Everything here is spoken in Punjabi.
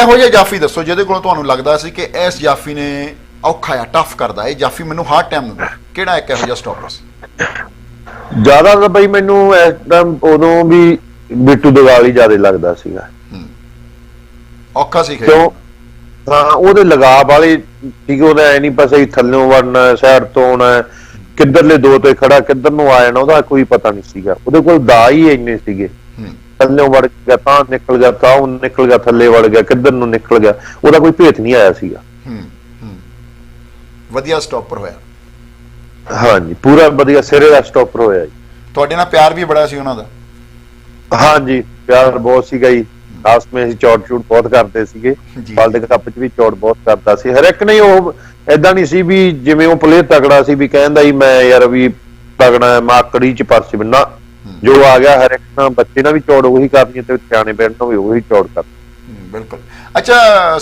ਇਹੋ ਜਿਹਾ ਜਾਫੀ ਦੱਸੋ ਜਿਹਦੇ ਕੋਲ ਤੁਹਾਨੂੰ ਲੱਗਦਾ ਸੀ ਕਿ ਇਸ ਜਾਫੀ ਨੇ ਔਖਾ ਆ ਟਫ ਕਰਦਾ ਇਹ ਜਾਫੀ ਮੈਨੂੰ ਹਾਰਡ ਟਾਈਮ ਦਿੰਦਾ। ਕਿਹੜਾ ਇੱਕ ਇਹੋ ਜਿਹਾ ਸਟਾਪਰ ਸੀ ਜ਼ਿਆਦਾ ਤਾਂ ਬਈ ਮੈਨੂੰ ਇਸ ਟਾਈਮ ਉਦੋਂ ਵੀ ਬਿੱਟੂ ਦਗਾਲ ਹੀ ਜ਼ਿਆਦਾ ਲੱਗਦਾ ਸੀਗਾ। ਔਖਾ ਸੀ ਖੇਡ। ਕਿਉਂ? ਹਾਂ ਉਹਦੇ ਲਗਾਵ ਵਾਲੇ ਠੀਕ ਉਹਦਾ ਐ ਨਹੀਂ ਪਤਾ ਹੀ ਥੱਲੋਂ ਵੜਨਾ ਸਾਈਡ ਤੋਂ ਆਉਣਾ ਕਿੱਧਰਲੇ ਦੋ ਤੇ ਖੜਾ ਕਿੱਧਰ ਨੂੰ ਆ ਜਾਣਾ ਉਹਦਾ ਕੋਈ ਪਤਾ ਨਹੀਂ ਸੀਗਾ। ਉਹਦੇ ਕੋਲ ਦਾ ਹੀ ਇੰਨੇ ਸੀਗੇ। ਥੱਲੋਂ ਵੜ ਗਿਆ ਤਾਂ ਨਿਕਲ ਗਿਆ ਤਾਂ ਉਹ ਨਿਕਲ ਗਿਆ ਥੱਲੇ ਵੜ ਗਿਆ ਕਿੱਧਰ ਨੂੰ ਨਿਕਲ ਗਿਆ ਉਹਦਾ ਕੋਈ ਭੇਤ ਨਹੀਂ ਆਇਆ ਸੀਗਾ। ਹੂੰ ਹੂੰ। ਵਧੀਆ ਸਟਾਪਰ ਹੋਇਆ। ਹਾਂਜੀ ਪੂਰਾ ਵਧੀਆ ਸਿਰੇ ਦਾ ਸਟਾਪਰ ਹੋਇਆ ਜੀ। ਤੁਹਾਡੇ ਨਾਲ ਪਿਆਰ ਵੀ ਬੜਾ ਸੀ ਉਹਨਾਂ ਦਾ? ਹਾਂਜੀ ਪਿਆਰ ਬਹੁਤ ਸੀਗਾ ਜੀ। ਆਪਸ ਵਿੱਚ ਅਸੀਂ ਚੌੜ ਚੂੜ ਬਹੁਤ ਕਰਦੇ ਸੀਗੇ। ਵਰਲਡ ਕੱਪ 'ਚ ਵੀ ਚੌੜ ਬਹੁਤ ਕਰਦਾ ਸੀ। ਹਰ ਇੱਕ ਨੇ ਉਹ ਐਦਾਂ ਨਹੀਂ ਸੀ ਵੀ ਜਿਵੇਂ ਉਹ ਪਲੇਅਰ ਤਗੜਾ ਸੀ ਵੀ ਕਹਿੰਦਾ ਹੀ ਮੈਂ ਯਾਰ ਵੀ ਤਗੜਾ ਮਾਕੜੀ 'ਚ ਪਰਸ ਬਿਨਾ ਜੋ ਆ ਗਿਆ ਹਰ ਇੱਕ ਨਾਲ ਬੱਚੇ ਨਾਲ ਵੀ ਚੌੜ ਉਹੀ ਕਰਨੀ ਤੇ ਸਿਆਣੇ ਬੈਠ ਨੂੰ ਵੀ ਉਹੀ ਚੌੜ ਕਰ ਬਿਲਕੁਲ। ਅੱਛਾ